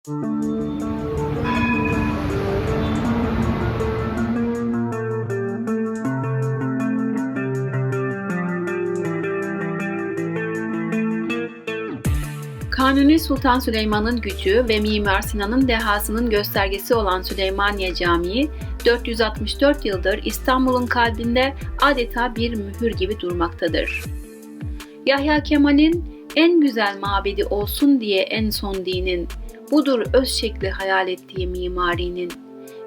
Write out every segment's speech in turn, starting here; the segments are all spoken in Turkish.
Kanuni Sultan Süleyman'ın gücü ve Mimar Sinan'ın dehasının göstergesi olan Süleymaniye Camii, 464 yıldır İstanbul'un kalbinde adeta bir mühür gibi durmaktadır. Yahya Kemal'in en güzel mabedi olsun diye en son dinin, budur öz şekli hayal ettiği mimarinin,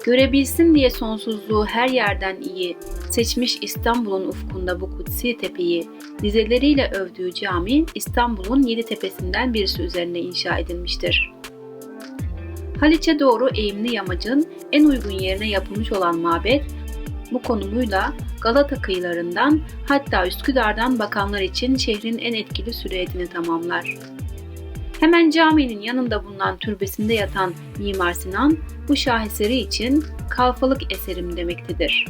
görebilsin diye sonsuzluğu her yerden iyi, seçmiş İstanbul'un ufkunda bu kutsi tepeyi, dizeleriyle övdüğü cami İstanbul'un yedi tepesinden birisi üzerine inşa edilmiştir. Haliç'e doğru eğimli yamacın en uygun yerine yapılmış olan mabet, bu konumuyla Galata kıyılarından hatta Üsküdar'dan bakanlar için şehrin en etkili silüetini tamamlar. Hemen caminin yanında bulunan türbesinde yatan Mimar Sinan, bu şaheseri için kalfalık eserim demektedir.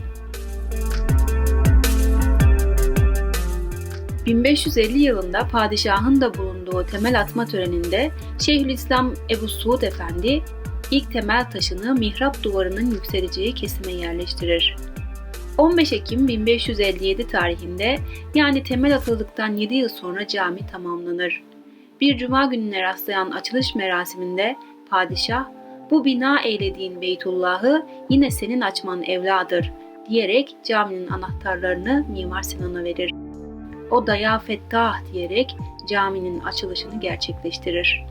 1550 yılında padişahın da bulunduğu temel atma töreninde Şeyhülislam Ebu Suud Efendi ilk temel taşını mihrap duvarının yükseleceği kesime yerleştirir. 15 Ekim 1557 tarihinde yani temel atıldıktan 7 yıl sonra cami tamamlanır. Bir cuma gününe rastlayan açılış merasiminde padişah bu bina eylediğin Beytullah'ı yine senin açman evladır diyerek caminin anahtarlarını Mimar Sinan'a verir. O da ya fettah diyerek caminin açılışını gerçekleştirir.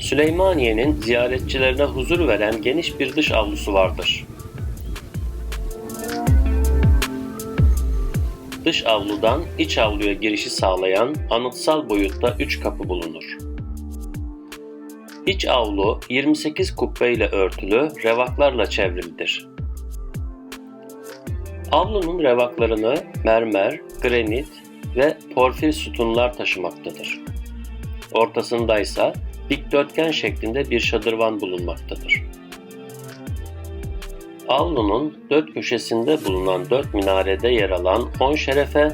Süleymaniye'nin ziyaretçilerine huzur veren geniş bir dış avlusu vardır. Dış avludan iç avluya girişi sağlayan anıtsal boyutta üç kapı bulunur. İç avlu 28 kubbeyle örtülü revaklarla çevrilidir. Avlunun revaklarını mermer, granit ve porfir sütunlar taşımaktadır. Ortasında ise dikdörtgen şeklinde bir şadırvan bulunmaktadır. Avlunun dört köşesinde bulunan dört minarede yer alan on şerefe,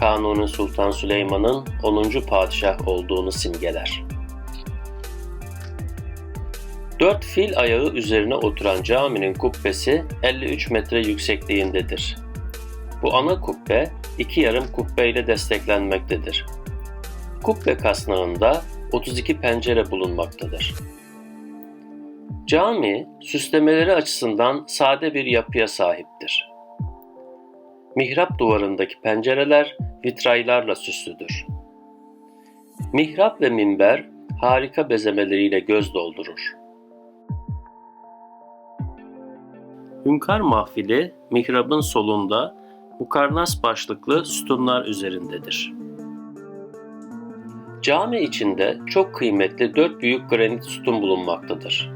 Kanuni Sultan Süleyman'ın 10. padişah olduğunu simgeler. Dört fil ayağı üzerine oturan caminin kubbesi 53 metre yüksekliğindedir. Bu ana kubbe iki yarım kubbe ile desteklenmektedir. Kubbe kasnağında 32 pencere bulunmaktadır. Cami, süslemeleri açısından sade bir yapıya sahiptir. Mihrap duvarındaki pencereler vitraylarla süslüdür. Mihrap ve minber harika bezemeleriyle göz doldurur. Hünkar mahfili mihrabın solunda mukarnas başlıklı sütunlar üzerindedir. Cami içinde çok kıymetli dört büyük granit sütun bulunmaktadır.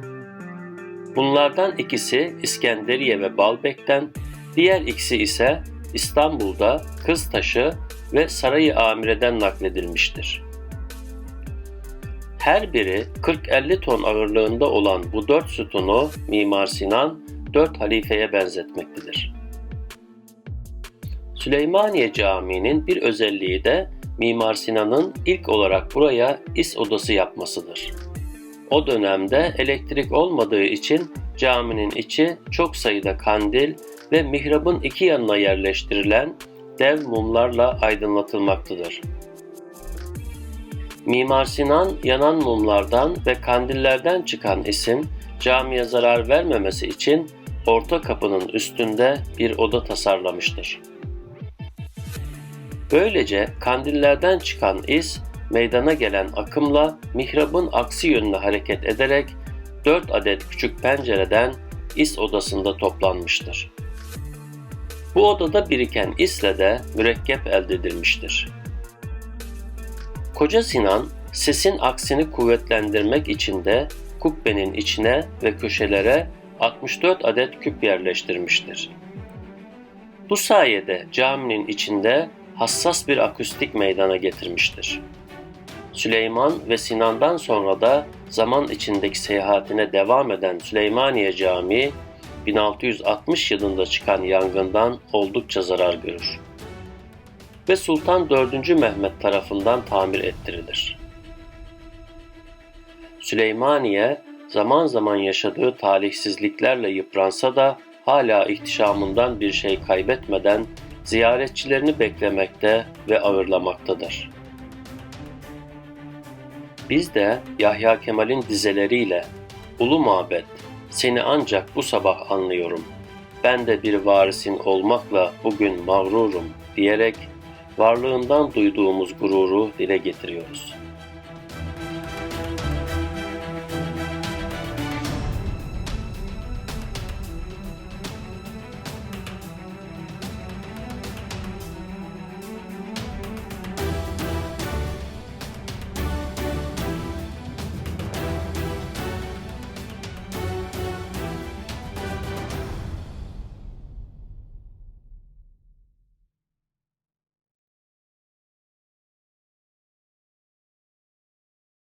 Bunlardan ikisi İskenderiye ve Balbek'ten, diğer ikisi ise İstanbul'da Kıztaşı ve Sarayı Amire'den nakledilmiştir. Her biri 40-50 ton ağırlığında olan bu dört sütunu Mimar Sinan dört halifeye benzetmektedir. Süleymaniye Camii'nin bir özelliği de Mimar Sinan'ın ilk olarak buraya is odası yapmasıdır. O dönemde elektrik olmadığı için caminin içi çok sayıda kandil ve mihrabın iki yanına yerleştirilen dev mumlarla aydınlatılmaktadır. Mimar Sinan yanan mumlardan ve kandillerden çıkan isim camiye zarar vermemesi için orta kapının üstünde bir oda tasarlamıştır. Böylece kandillerden çıkan is meydana gelen akımla mihrabın aksi yönüne hareket ederek 4 adet küçük pencereden is odasında toplanmıştır. Bu odada biriken isle de mürekkep elde edilmiştir. Koca Sinan sesin aksini kuvvetlendirmek için de kubbenin içine ve köşelere 64 adet küp yerleştirmiştir. Bu sayede caminin içinde hassas bir akustik meydana getirmiştir. Süleyman ve Sinan'dan sonra da zaman içindeki seyahatine devam eden Süleymaniye Camii 1660 yılında çıkan yangından oldukça zarar görür. ve Sultan 4. Mehmet tarafından tamir ettirilir. Süleymaniye zaman zaman yaşadığı talihsizliklerle yıpransa da hala ihtişamından bir şey kaybetmeden ziyaretçilerini beklemekte ve ağırlamaktadır. Biz de Yahya Kemal'in dizeleriyle Ulu Mabet, seni ancak bu sabah anlıyorum. Ben de bir varisin olmakla bugün mağrurum diyerek varlığından duyduğumuz gururu dile getiriyoruz.